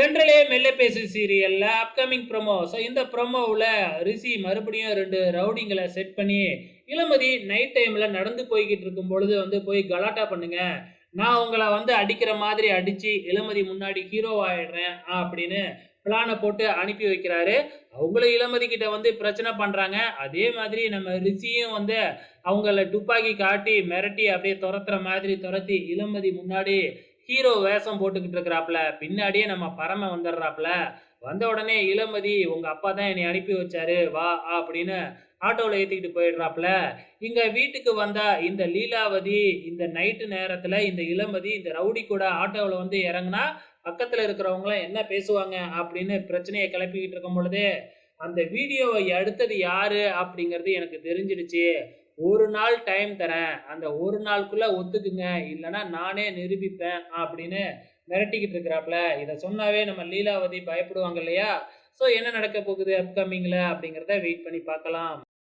தென்றலே மெல்ல பேசு சீரியல்ல அப்கமிங் ப்ரொமோ ஸோ இந்த ப்ரோமோவில் ரிஷி மறுபடியும் ரெண்டு ரவுடிங்களை செட் பண்ணி இளமதி நைட் டைமில் நடந்து போய்கிட்டு இருக்கும் பொழுது வந்து போய் கலாட்டா பண்ணுங்க. நான் உங்களை வந்து அடிக்கிற மாதிரி அடித்து இளமதி முன்னாடி ஹீரோ ஆயிடுறேன் அப்படின்னு பிளானை போட்டு அனுப்பி வைக்கிறாரு. அவங்களும் இளமதி கிட்ட வந்து பிரச்சனை பண்ணுறாங்க அதே மாதிரி நம்ம ரிஷியும் வந்து அவங்கள துப்பாக்கி காட்டி மிரட்டி அப்படியே துரத்துற மாதிரி துரத்தி இளமதி முன்னாடி ஹீரோ வேஷம் போட்டுக்கிட்டு இருக்கிறாப்புல பின்னாடியே நம்ம பரம வந்துடுறாப்புல. வந்த உடனே இளமதி உங்க அப்பா தான் என்னை அனுப்பி வச்சாரு வா அப்படின்னு ஆட்டோவில் ஏற்றிக்கிட்டு போயிடுறாப்புல. இங்கே வீட்டுக்கு வந்தா இந்த லீலாவதி இந்த நைட்டு நேரத்தில் இந்த இளமதி இந்த ரவுடி கூட ஆட்டோவில் வந்து இறங்குனா பக்கத்தில் இருக்கிறவங்களாம் என்ன பேசுவாங்க அப்படின்னு பிரச்சனையை கிளப்பிக்கிட்டு இருக்கும் பொழுது அந்த வீடியோவை எடுத்தது யாரு அப்படிங்கிறது எனக்கு தெரிஞ்சிடுச்சு. ஒரு நாள் டைம் தரேன். அந்த ஒரு நாளுக்குள்ளே ஒத்துக்குங்க. இல்லைன்னா நானே நிரூபிப்பேன் அப்படின்னு மிரட்டிக்கிட்டு இருக்கிறாப்புல. இதை சொன்னாவே நம்ம லீலாவதி பயப்படுவாங்க இல்லையா? ஸோ என்ன நடக்க போகுது அப்கமிங்கில் அப்படிங்கிறத வெயிட் பண்ணி பார்க்கலாம்.